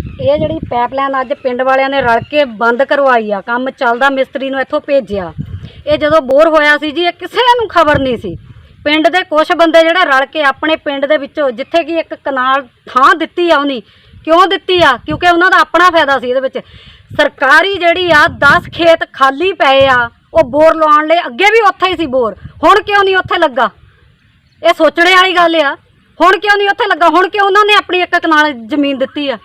ਇਹ ਜਿਹੜੀ ਪਾਈਪਲਾਈਨ ਅੱਜ ਪਿੰਡ ਵਾਲਿਆਂ ਨੇ ਰਲ ਕੇ ਬੰਦ ਕਰਵਾਈ ਆ, ਕੰਮ ਚੱਲਦਾ ਮਿਸਤਰੀ ਨੂੰ ਇੱਥੋਂ ਭੇਜਿਆ। ਇਹ ਜਦੋਂ ਬੋਰ ਹੋਇਆ ਸੀ ਜੀ, ਇਹ ਕਿਸੇ ਨੂੰ ਖਬਰ ਨਹੀਂ ਸੀ। ਪਿੰਡ ਦੇ ਕੁਝ ਬੰਦੇ ਜਿਹੜੇ ਰਲ ਕੇ ਆਪਣੇ ਪਿੰਡ ਦੇ ਵਿੱਚੋਂ ਜਿੱਥੇ ਕਿ ਇੱਕ ਕਨਾਲ ਥਾਂ ਦਿੱਤੀ ਆ ਉਹਨੀ, ਕਿਉਂ ਦਿੱਤੀ ਆ? ਕਿਉਂਕਿ ਉਹਨਾਂ ਦਾ ਆਪਣਾ ਫਾਇਦਾ ਸੀ ਇਹਦੇ ਵਿੱਚ। ਸਰਕਾਰੀ ਜਿਹੜੀ ਆ 10 ਖੇਤ ਖਾਲੀ ਪਏ ਆ, ਉਹ ਬੋਰ ਲਵਾਉਣ ਲਈ ਅੱਗੇ ਵੀ ਉੱਥੇ ਹੀ ਸੀ ਬੋਰ। ਹੁਣ ਕਿਉਂ ਨਹੀਂ ਉੱਥੇ ਲੱਗਾ? ਇਹ ਸੋਚਣੇ ਵਾਲੀ ਗੱਲ ਆ। ਹੁਣ ਕਿਉਂ ਨਹੀਂ ਉੱਥੇ ਲੱਗਾ? ਹੁਣ ਕਿਉਂ ਉਹਨਾਂ ਨੇ ਆਪਣੀ ਇੱਕ ਕਨਾਲ ਜ਼ਮੀਨ ਦਿੱਤੀ ਆ?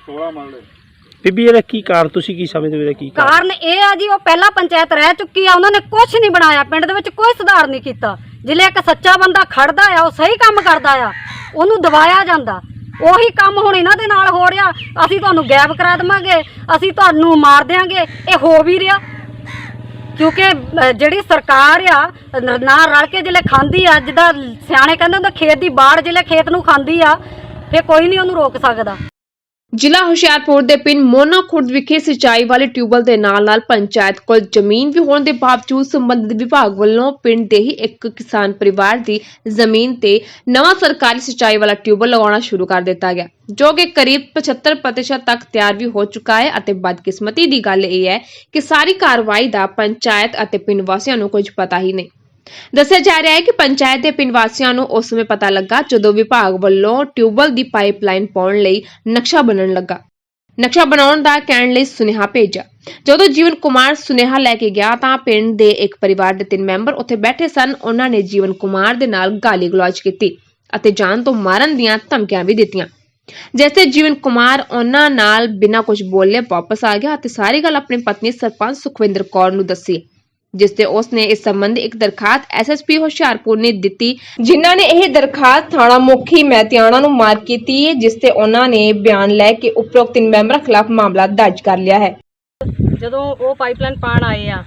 ਬੀਬੀ ਇਹਦਾ ਕੀ ਕਾਰਨ? ਤੁਸੀਂ ਕੀ ਸਮਝਦੇ ਹੋ ਇਹਦਾ ਕੀ ਕਾਰਨ? ਕਾਰਨ ਇਹ ਆ ਜੀ ਉਹ ਪਹਿਲਾਂ ਪੰਚਾਇਤ ਰਹਿ ਚੁੱਕੀ ਆ ਉਹਨਾਂ ਨੇ ਕੁਝ ਨਹੀਂ ਬਣਾਇਆ ਪਿੰਡ ਦੇ ਵਿੱਚ ਕੋਈ ਸੁਧਾਰ ਨਹੀਂ ਕੀਤਾ। ਜਿਲੇ ਇੱਕ ਸੱਚਾ ਬੰਦਾ ਖੜਦਾ ਆ ਉਹ ਸਹੀ ਕੰਮ ਕਰਦਾ ਆ ਉਹਨੂੰ ਦਬਾਇਆ ਜਾਂਦਾ। ਉਹੀ ਕੰਮ ਹੁਣ ਇਹਨਾਂ ਦੇ ਨਾਲ ਹੋ ਰਿਹਾ। ਅਸੀਂ ਤੁਹਾਨੂੰ ਗਾਇਬ ਕਰਾ ਦੇਵਾਂਗੇ ਅਸੀਂ ਤੁਹਾਨੂੰ ਮਾਰ ਦਿਆਂਗੇ ਇਹ ਹੋ ਵੀ ਰਿਹਾ। ਕਿਉਂਕਿ ਅਹ, ਜਿਹੜੀ ਸਰਕਾਰ ਆ ਨ- ਨਾ ਰਲ ਕੇ ਜਿਲੇ ਖਾਂਦੀ ਆ ਜਿੱਦਾਂ ਸਿਆਣੇ ਕਹਿੰਦੇ ਹੁੰਦੇ ਖੇਤ ਦੀ ਬਾੜ ਜਿਲੇ ਖੇਤ ਨੂੰ ਖਾਂਦੀ ਆ ਫੇ ਕੋਈ ਨਹੀਂ ਉਹਨੂੰ ਰੋਕ ਸਕਦਾ। ਜ਼ਿਲ੍ਹਾ ਹੁਸ਼ਿਆਰਪੁਰ ਦੇ ਪਿੰਡ ਮੋਨਾ ਖੁਰਦ ਵਿਖੇ ਸਿੰਚਾਈ ਵਾਲੇ ਟਿਊਬਲ ਦੇ ਨਾਲ-ਨਾਲ ਪੰਚਾਇਤ ਕੋਲ ਜ਼ਮੀਨ ਵੀ ਹੋਣ ਦੇ ਬਾਵਜੂਦ ਸੰਬੰਧਿਤ ਵਿਭਾਗ ਵੱਲੋਂ ਪਿੰਡ ਦੇ ਹੀ ਇੱਕ ਕਿਸਾਨ ਪਰਿਵਾਰ ਦੀ ਜ਼ਮੀਨ ਤੇ ਨਵਾਂ ਸਰਕਾਰੀ ਸਿੰਚਾਈ ਵਾਲਾ ਟਿਊਬਲ ਲਗਾਉਣਾ ਸ਼ੁਰੂ ਕਰ ਦਿੱਤਾ ਗਿਆ, ਜੋ ਕਿ ਕਰੀਬ 75% ਤੱਕ ਤਿਆਰ ਵੀ ਹੋ ਚੁੱਕਾ ਹੈ ਅਤੇ ਬਦਕਿਸਮਤੀ ਦੀ ਗੱਲ ਇਹ ਹੈ ਕਿ ਸਾਰੀ ਕਾਰਵਾਈ ਦਾ ਪੰਚਾਇਤ ਅਤੇ ਪਿੰਡ ਵਾਸੀਆਂ ਨੂੰ ਕੁਝ ਪਤਾ ਹੀ ਨਹੀਂ। ਦੱਸਿਆ ਜਾ ਰਿਹਾ ਹੈ ਕਿ ਪੰਚਾਇਤ ਦੇ ਪਿੰਡ ਵਾਸੀਆਂ ਨੂੰ ਉਸ ਸਮੇਂ ਪਤਾ ਲੱਗਾ ਜਦੋਂ ਵਿਭਾਗ ਵੱਲੋਂ ਟਿਊਬਲ ਦੀ ਪਾਈਪਲਾਈਨ ਪਾਉਣ ਲਈ ਨਕਸ਼ਾ ਬਣਨ ਲੱਗਾ। ਨਕਸ਼ਾ ਬਣਾਉਣ ਦਾ ਕਹਿਣ ਲਈ ਸੁਨੇਹਾ ਭੇਜਿਆ। ਜਦੋਂ ਜੀਵਨ ਕੁਮਾਰ ਸੁਨੇਹਾ ਲੈ ਕੇ ਗਿਆ ਤਾਂ ਪਿੰਡ ਦੇ ਇੱਕ ਪਰਿਵਾਰ ਦੇ ਤਿੰਨ ਮੈਂਬਰ ਉੱਥੇ ਬੈਠੇ ਸਨ। ਉਹਨਾਂ ਨੇ ਜੀਵਨ ਕੁਮਾਰ ਦੇ ਨਾਲ ਗਾਲੀ ਗਲੌਜ ਕੀਤੀ ਅਤੇ ਜਾਨ ਤੋਂ ਮਾਰਨ ਦੀਆਂ ਧਮਕੀਆਂ ਵੀ ਦਿੱਤੀਆਂ। ਜੈਸੇ ਜੀਵਨ ਕੁਮਾਰ ਉਹਨਾਂ ਨਾਲ ਬਿਨਾਂ ਕੁਝ ਬੋਲੇ ਵਾਪਸ ਆ ਗਿਆ ਅਤੇ ਸਾਰੀ ਗੱਲ ਆਪਣੀ ਪਤਨੀ ਸਰਪੰਚ ਸੁਖਵਿੰਦਰ ਕੌਰ ਨੂੰ ਦੱਸੀ। ਜਿਸ ਤੇ ਉਸ ਨੇ ਇਸ ਸੰਬੰਧੀ ਇੱਕ ਦਰਖਾਸਤ ਐਸਐਸਪੀ ਹੁਸ਼ਿਆਰਪੁਰ ਨੇ ਦਿੱਤੀ, ਜਿਨ੍ਹਾਂ ਨੇ ਇਹ ਦਰਖਾਸਤ ਥਾਣਾ ਮੁਖੀ ਮੈਤਿਆਣਾ ਨੂੰ ਮਾਰ ਕੀਤੀ ਹੈ, ਜਿਸ ਤੇ ਉਹਨਾਂ ਨੇ ਬਿਆਨ ਲੈ ਕੇ ਉਪਰੋਕਤ ਤਿੰਨ ਮੈਂਬਰਾਂ ਖਿਲਾਫ ਮਾਮਲਾ ਦਰਜ ਕਰ ਲਿਆ ਹੈ। ਜਦੋਂ ਉਹ ਪਾਈਪਲਾਈਨ ਪਾਣ ਆਏ ਆ,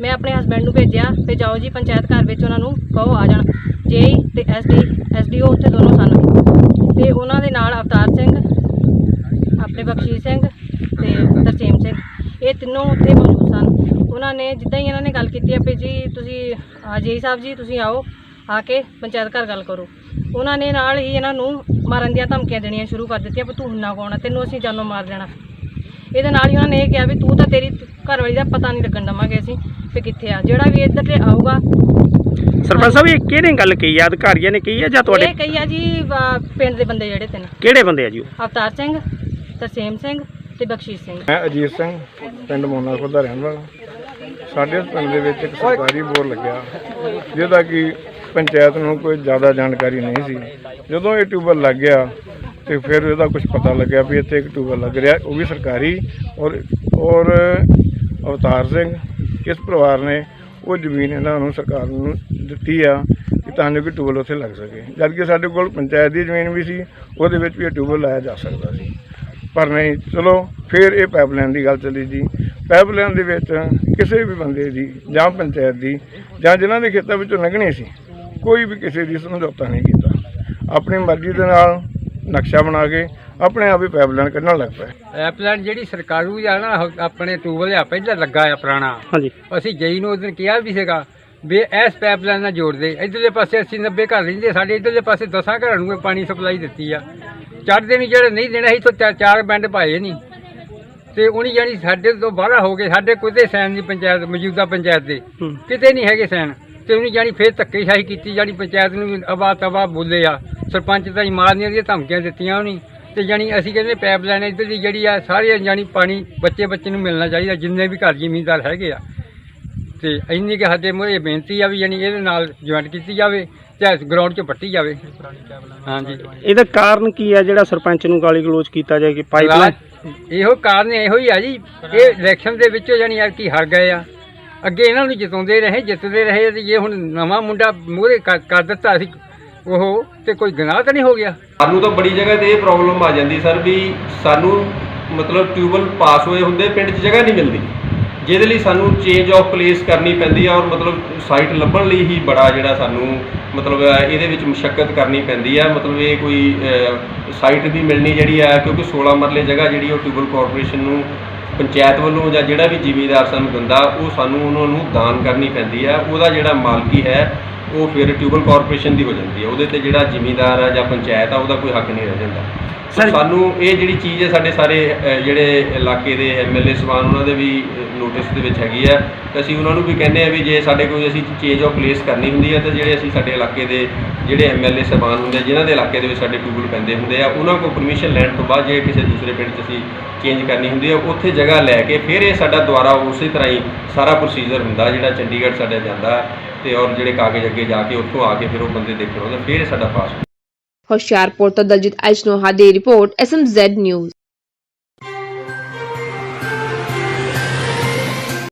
ਮੈਂ ਆਪਣੇ ਹਸਬੰਡ ਨੂੰ ਭੇਜਿਆ, ਤੇ ਜਾਓ ਜੀ, ਪੰਚਾਇਤ ਘਰ ਵਿੱਚ ਉਹਨਾਂ ਨੂੰ ਕਹੋ, ਆ ਜਾਣ। ਜੇ ਤੇ ਐਸਡੀ ਐਸਡੀਓ ਉੱਥੇ ਦੋਨੋਂ ਸਨ। ਤੇ ਉਹਨਾਂ ਦੇ ਨਾਲ ਅਵਤਾਰ ਸਿੰਘ, ਆਪਣੇ ਬਖਸ਼ੀਸ਼ ਸਿੰਘ ਤੇ ਤਰਸੇਮ ਸਿੰਘ, ਇਹ ਤਿੰਨੋਂ ਉੱਥੇ ਮੌਜੂਦ ਸਨ। ਉਹਨਾਂ ਨੇ ਜਿੱਦਾਂ ਹੀ ਇਹਨਾਂ ਨੇ ਗੱਲ ਕੀਤੀ ਆ ਵੀ ਜੀ ਤੁਸੀਂ ਜੇਈ ਸਾਹਿਬ ਜੀ ਤੁਸੀਂ ਆਓ ਆ ਕੇ ਪੰਚਾਇਤ ਘਰ ਗੱਲ ਕਰੋ। ਉਹਨਾਂ ਨੇ ਨਾਲ ਹੀ ਇਹਨਾਂ ਨੂੰ ਮਾਰਨ ਦੀਆਂ ਧਮਕੀਆਂ ਦੇਣੀਆਂ ਸ਼ੁਰੂ ਕਰ ਦਿੱਤੀਆਂ ਵੀ ਤੂੰ ਹੁੰਨਾ ਕੌਣ ਆ ਤੈਨੂੰ ਅਸੀਂ ਜਾਨੋਂ ਮਾਰ ਦੇਣਾ। ਇਹਦੇ ਨਾਲ ਹੀ ਉਹਨਾਂ ਨੇ ਇਹ ਕਿਹਾ ਵੀ ਤੂੰ ਤਾਂ ਤੇਰੀ ਘਰ ਵਾਲੀ ਦਾ ਪਤਾ ਨਹੀਂ ਲੱਗਣ ਦਵਾਂਗੇ ਅਸੀਂ ਵੀ ਕਿੱਥੇ ਆ। ਜਿਹੜਾ ਵੀ ਇੱਧਰ ਤੇ ਆਊਗਾ ਸਰਪੰਚ ਸਾਹਿਬ ਇਹ ਕਿਹਨੇ ਗੱਲ ਕਹੀ ਆ? ਅਧਿਕਾਰੀਆਂ ਨੇ ਕਹੀ ਆ ਜਾਂ ਤੁਹਾਡੇ ਇਹ ਕਹੀ ਆ ਜੀ ਅਹ, ਪਿੰਡ ਦੇ ਬੰਦੇ ਜਿਹੜੇ ਤਿੰਨ ਕਿਹੜੇ ਬੰਦੇ ਆ ਜੀ ਉਹ? ਅਵਤਾਰ ਸਿੰਘ ਤਰਸੇਮ ਸਿੰਘ ਤੇ ਬਖਸ਼ੀਸ਼ ਸਿੰਘ। ਮੈਂ ਅਜੀਤ ਸਿੰਘ ਪਿੰਡ ਮੋਨਾ ਖੁਦ ਦਾ ਰਹਿਣ ਵਾਲਾ। ਸਾਡੇ ਪਿੰਡ ਦੇ ਵਿੱਚ ਇੱਕ ਸਰਕਾਰੀ ਬੋਰ ਲੱਗਿਆ, ਜਿਹਦਾ ਕਿ ਪੰਚਾਇਤ ਨੂੰ ਕੋਈ ਜ਼ਿਆਦਾ ਜਾਣਕਾਰੀ ਨਹੀਂ ਸੀ। ਜਦੋਂ ਇਹ ਟਿਊਬਲ ਲੱਗ ਗਿਆ ਤੇ ਫਿਰ ਇਹਦਾ ਕੁਝ ਪਤਾ ਲੱਗਿਆ ਵੀ ਇੱਥੇ ਇੱਕ ਟਿਊਬਲ ਲੱਗ ਰਿਹਾ, ਉਹ ਵੀ ਸਰਕਾਰੀ ਔਰ ਔਰ ਅਵਤਾਰ ਸਿੰਘ ਇਸ ਪਰਿਵਾਰ ਨੇ ਉਹ ਜ਼ਮੀਨ ਇਹਨਾਂ ਨੂੰ ਸਰਕਾਰ ਨੂੰ ਦਿੱਤੀ ਆ ਕਿ ਤਾਂ ਜੋ ਕਿ ਟਿਊਬਲ ਉੱਥੇ ਲੱਗ ਸਕੇ। ਜਦ ਕਿ ਸਾਡੇ ਕੋਲ ਪੰਚਾਇਤ ਦੀ ਜ਼ਮੀਨ ਵੀ ਸੀ, ਉਹਦੇ ਵਿੱਚ ਵੀ ਇਹ ਟਿਊਬਲ ਲਾਇਆ ਜਾ ਸਕਦਾ ਸੀ। ਪਰ ਨਹੀਂ, ਚਲੋ, ਫਿਰ ਇਹ ਪਾਈਪਲਾਈਨ ਦੀ ਗੱਲ ਚੱਲੀ ਜੀ। ਪਾਈਪਲਾਈਨ ਦੇ ਵਿੱਚ ਕਿਸੇ ਵੀ ਬੰਦੇ ਦੀ ਜਾਂ ਪੰਚਾਇਤ ਦੀ ਜਾਂ ਜਿਨ੍ਹਾਂ ਦੇ ਖੇਤਾਂ ਵਿੱਚੋਂ ਲੰਘਣੀ ਸੀ ਕੋਈ ਵੀ ਕਿਸੇ ਦੀ ਸਮਝੌਤਾ ਨਹੀਂ ਕੀਤਾ। ਆਪਣੀ ਮਰਜ਼ੀ ਦੇ ਨਾਲ ਨਕਸ਼ਾ ਬਣਾ ਕੇ ਆਪਣੇ ਆਪ ਹੀ ਪਾਈਪਲਾਈਨ ਕੱਢਣ ਲੱਗ ਪਏ। ਪਾਈਪਲਾਈਨ ਜਿਹੜੀ ਸਰਕਾਰੂ ਆ ਨਾ ਆਪਣੇ ਟੂਬਲ ਆ ਪਹਿਲਾਂ ਲੱਗਾ ਆ ਪੁਰਾਣਾ। ਹਾਂਜੀ। ਅਸੀਂ ਜਈ ਨੂੰ ਉਸ ਦਿਨ ਕਿਹਾ ਵੀ ਸੀਗਾ ਵੀ ਇਸ ਪਾਈਪਲਾਈਨ ਨਾਲ ਜੋੜ ਦੇ। ਇਧਰਲੇ ਪਾਸੇ 80 90 ਘਰ ਰਹਿੰਦੇ ਸਾਡੇ ਇਧਰਲੇ ਪਾਸੇ 10 ਘਰਾਂ ਨੂੰ ਪਾਣੀ ਸਪਲਾਈ ਦਿੱਤੀ ਆ। ਚੜ੍ਹਦੇ ਨੂੰ ਜਿਹੜੇ ਨਹੀਂ ਦੇਣਾ ਸੀ ਤਾਂ ਚਾਰ ਬੈਂਡ ਪਾਏ ਨਹੀਂ। ਤੇ ਉਹਨੀ ਜਾਨੀ ਸਾਡੇ ਤੋਂ ਬਾਹਰ ਹੋ ਗਏ ਸਾਡੇ ਕੋਈ ਸੈਨ ਦੀ ਪੰਚਾਇਤ ਮੌਜੂਦਾ ਪੰਚਾਇਤ ਦੇ। ਹੂੰ। ਕਿਤੇ ਨਹੀਂ ਹੈਗੇ ਸੈਨ। ਤੇ ਉਹਨੀ ਜਾਨੀ ਫੇਰ ਧੱਕੇਸ਼ਾਹੀ ਕੀਤੀ ਜਾਨੀ ਪੰਚਾਇਤ ਨੂੰ ਅਵਾ ਤਵਾ ਬੋਲੇ ਆ। ਸਰਪੰਚ ਤਾਂ ਮਾਰਨੀਆਂ ਦੀਆਂ ਧਮਕੀਆਂ ਦਿੱਤੀਆਂ ਉਹਨੀ। ਤੇ ਜਾਨੀ ਅਸੀਂ ਕਹਿੰਦੇ ਪਾਈਪਲਾਈਨ ਇੱਧਰ ਦੀ ਜਿਹੜੀ ਆ ਸਾਰੇ ਜਾਨੀ ਪਾਣੀ ਬੱਚੇ ਬੱਚੇ ਨੂੰ ਮਿਲਣਾ ਚਾਹੀਦਾ ਜਿੰਨੇ ਵੀ ਘਰ ਜ਼ਿਮੀਂਦਾਰ ਹੈਗੇ ਆ। ਤੇ ਇੰਨੀ ਕਿ ਸਾਡੇ ਮੂਹਰੇ ਬੇਨਤੀ ਆ ਵੀ ਯਾਨੀ ਇਹਦੇ ਨਾਲ ਜੁਆਇੰਟ ਕੀਤੀ ਜਾਵੇ। ਚਾਹੇ ਗਰਾਊਂਡ 'ਚ ਪੱਟੀ ਜਾਵੇ। ਹਾਂਜੀ। ਇਹਦਾ ਕਾਰਨ ਕੀ ਆ ਜਿਹੜਾ ਸਰਪੰਚ ਨੂੰ ਗਾਲੀ ਗਲੋਚ ਕੀਤਾ ਜਾਏ ਕਿ ਪਾਈਪਲਾਈਨ ਇਹੋ ਕਾਰਨ ਇਹੋ ਹੀ ਆ ਜੀ। ਇਹ ਇਲੈਕਸ਼ਨ ਦੇ ਵਿੱਚ ਯਾਨੀ ਯਾਰ ਕੀ ਹਾਰ ਗਏ ਆ। ਅੱਗੇ ਇਹਨਾਂ ਨੂੰ ਜਿਤਾਉਂਦੇ ਰਹੇ ਜਿੱਤਦੇ ਰਹੇ ਤੇ ਜੇ ਹੁਣ ਨਵਾਂ ਮੁੰਡਾ ਮੂਹਰੇ ਕਰ ਕਰ ਦਿੱਤਾ ਸੀ ਉਹ ਤੇ ਕੋਈ ਗੁਨਾਹ ਤਾਂ ਨਹੀਂ ਹੋ ਗਿਆ? ਸਾਨੂੰ ਤਾਂ ਬੜੀ ਜਗ੍ਹਾ ਤੇ ਇਹ ਪ੍ਰੋਬਲਮ ਆ ਜਾਂਦੀ ਸਰ ਵੀ ਸਾਨੂੰ ਮਤਲਬ ਟਿਊਬਲ ਪਾਸ ਹੋਏ ਹੁੰਦੇ ਪਿੰਡ 'ਚ ਜਗ੍ਹਾ ਨਹੀਂ ਮਿਲਦੀ। ਜਿਹਦੇ ਲਈ ਸਾਨੂੰ ਚੇਂਜ ਆਫ ਪਲੇਸ ਕਰਨੀ ਪੈਂਦੀ ਆ ਔਰ ਮਤਲਬ ਸਾਈਟ ਲੱਭਣ ਲਈ ਹੀ ਬੜਾ ਜਿਹੜਾ ਸਾਨੂੰ ਮਤਲਬ ਇਹਦੇ ਵਿੱਚ ਮੁਸ਼ਕਲ ਕਰਨੀ ਪੈਂਦੀ ਆ। ਮਤਲਬ ਇਹ ਕੋਈ ਸਾਈਟ ਵੀ ਮਿਲਣੀ ਜਿਹੜੀ ਆ, ਕਿਉਂਕਿ 16 ਮਰਲੇ ਜਗ੍ਹਾ ਜਿਹੜੀ ਉਹ ਟਿਊਬਲ ਕਾਰਪੋਰੇਸ਼ਨ ਨੂੰ ਪੰਚਾਇਤ ਵੱਲੋਂ ਜਾਂ ਜਿਹੜਾ ਵੀ ਜ਼ਿਮੀਦਾਰ ਸਾਨੂੰ ਦਿੰਦਾ, ਉਹ ਸਾਨੂੰ ਉਹਨਾਂ ਨੂੰ ਦਾਨ ਕਰਨੀ ਪੈਂਦੀ ਆ। ਉਹਦਾ ਜਿਹੜਾ ਮਾਲਕੀ ਹੈ, ਉਹ ਫਿਰ ਟਿਊਬਲ ਕਾਰਪੋਰੇਸ਼ਨ ਦੀ ਹੋ ਜਾਂਦੀ ਹੈ ਉਹਦੇ ਤੇ ਜਿਹੜਾ ਜ਼ਿਮੀਦਾਰ ਆ ਜਾਂ ਪੰਚਾਇਤ ਆ, ਉਹਦਾ ਕੋਈ ਹੱਕ ਨਹੀਂ ਰਹਿ ਜਾਂਦਾ। ਸੋ ਸਾਨੂੰ ਇਹ ਜਿਹੜੀ ਚੀਜ਼ ਹੈ ਸਾਡੇ ਸਾਰੇ ਅ, ਜਿਹੜੇ ਇਲਾਕੇ ਦੇ ਐਮਐਲਏ ਸਵਾਨ ਉਹਨਾਂ ਦੇ ਵੀ ਨੋਟਿਸ ਦੇ ਵਿੱਚ ਹੈਗੀ ਹੈ। ਤੇ ਅਸੀਂ ਉਹਨਾਂ ਨੂੰ ਵੀ ਕਹਿੰਦੇ ਆ ਵੀ ਜੇ ਸਾਡੇ ਕੋਈ ਅਸੀਂ ਚੇਂਜ ਆਫ ਪਲੇਸ ਕਰਨੀ ਹੁੰਦੀ ਹੈ ਤਾਂ ਜਿਹੜੇ ਅਸੀਂ ਸਾਡੇ ਇਲਾਕੇ ਦੇ ਜਿਹੜੇ ਐਮਐਲਏ ਸਵਾਨ ਹੁੰਦੇ ਆ, ਜਿਨ੍ਹਾਂ ਦੇ ਇਲਾਕੇ ਦੇ ਵਿੱਚ ਸਾਡੇ ਟਿਊਬਲ ਪੈਂਦੇ ਹੁੰਦੇ ਆ ਉਹਨਾਂ ਕੋਲ ਪਰਮਿਸ਼ਨ ਲੈਣ ਤੋਂ ਬਾਅਦ ਜੇ ਕਿਸੇ ਦੂਸਰੇ ਪਿੰਡ 'ਚ ਅਸੀਂ ਚੇਂਜ ਕਰਨੀ ਹੁੰਦੀ ਹੈ ਉੱਥੇ ਜਗ੍ਹਾ ਲੈ ਕੇ ਫਿਰ ਇਹ ਸਾਡਾ ਦੁਆਰਾ ਉਸੇ ਤਰ੍ਹਾਂ ਹੀ ਸਾਰਾ ਪ੍ਰੋਸੀਜਰ ਹੁੰਦਾ ਜਿਹੜਾ ਚੰਡੀਗੜ੍ਹ ਸਾਡਾ ਜਾਂਦਾ ਹੈ ਤੇ ਔਰ ਜਿਹੜੇ ਕਾਗਜ਼ ਅੱਗੇ ਜਾ ਕੇ ਉੱਥੋਂ ਆ ਕੇ ਫਿਰ ਉਹ ਬੰਦੇ ਦੇਖਣ ਆਉਂਦੇ ਫਿਰ ਇਹ ਸਾਡਾ ਪਾਸ होशियारपुर तथा दलजीत एच नोहा दी report S M Z news